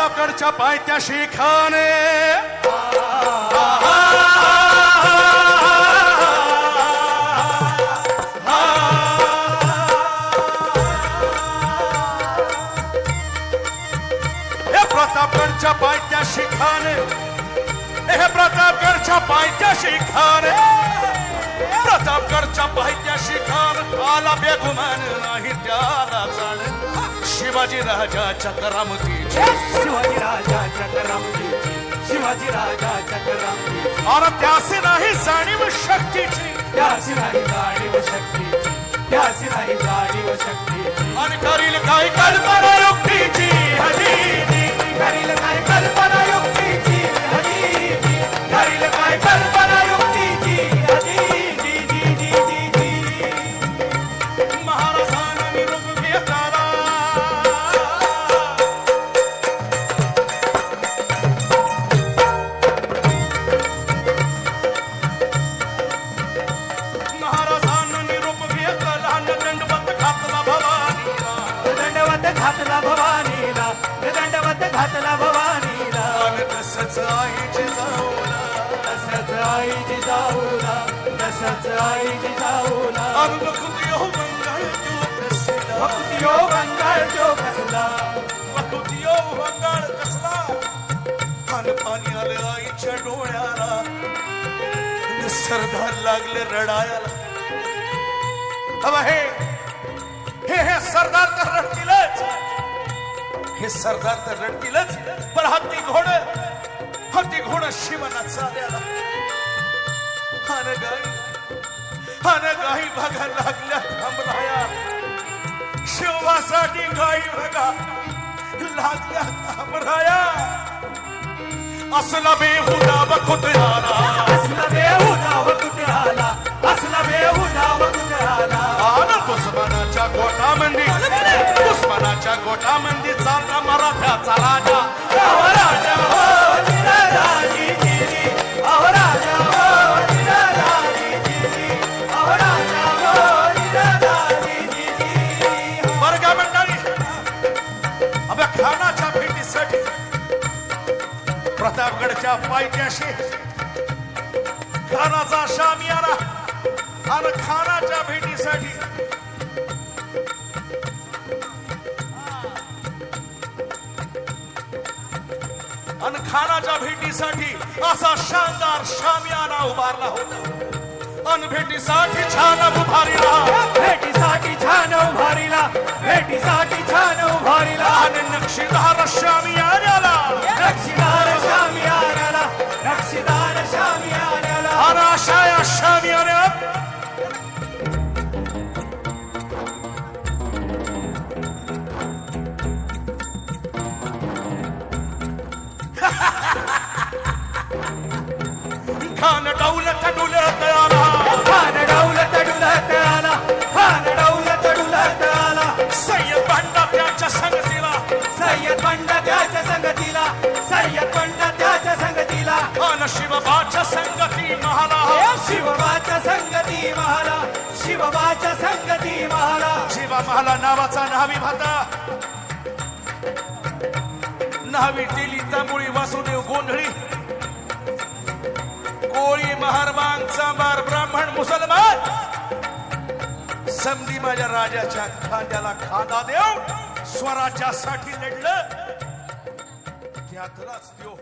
प्रतापगडच्या पायथ्याशी खाने प्रतापगडच्या पायथ्याशी शिखाने. हे प्रतापगडच्या पायथ्याशी शिखाने. प्रतापगडच्या पायथ्याशी शिखान आला बेगुमान नाही त्याला शिवाजी राजाच्या करामतीची शिवाजी राजा चक्रामतीची शिवाजी राजा चक्रामतीची अरे त्यासे नाही जाणीव शक्तीची. त्यासी नाही घातला भवानीला. दंडवत घातला भवानीला. तसंच आईची जाऊला. तसंच आईची जाऊला. तसंच आईची जाऊला. मंगळ कसला. जो कसला. मंगळ कसला. पाणी आलं आईच्या डोळ्याला. सरदार लागले रडायला. हवा हे हे सरदार तर रडतीलच पण हत्ती घोड हत्ती घोड शिवना चाल्याला हान गाई हान गाई बघा लागल्या थांबलाया. शिवासाठी गाई बघा लागल्या थांबराया असला बेहुदा बखुत आला. हो जिराजी जिरी वर्गा खानाच्या भेटीसाठी प्रतापगडच्या पायथ्याशी खानाचा शामी आणि खानाच्या भेटीसाठी आणि खानाच्या भेटीसाठी असा शानदार शामियाना उभारला होता. अन भेटीसाठी छान उभारी राहा भेटीसाठी छान उभारीला. भेटीसाठी छान उभारीला. आणि नक्षीदार शामियानाला नक्षीदार शामी आल्याला नक्षीदार शामी आल्याला आणि खान डौलत डुलत आला खान डौलत डुलत आला खान डौलत डुलत आला सय्यद भांडा त्याच्या संगतीला. सय्यद पंड त्याच्या संगतीला. सय्यद पंड त्याच्या संगतीला. खान शिवबाच्या संगती महाला. शिवबाच्या संगती महाला. शिवबाच्या संगती महाला. शिवा महाला नावाचा नावी भाता. नावी दिली तांबुळी वासुदेव गोंधळी. कोळी सांबार ब्राह्मण मुसलमान. समधी माझ्या राजाच्या खांद्याला खांदा देव स्वराज्यासाठी लढलं. त्यातलाच देव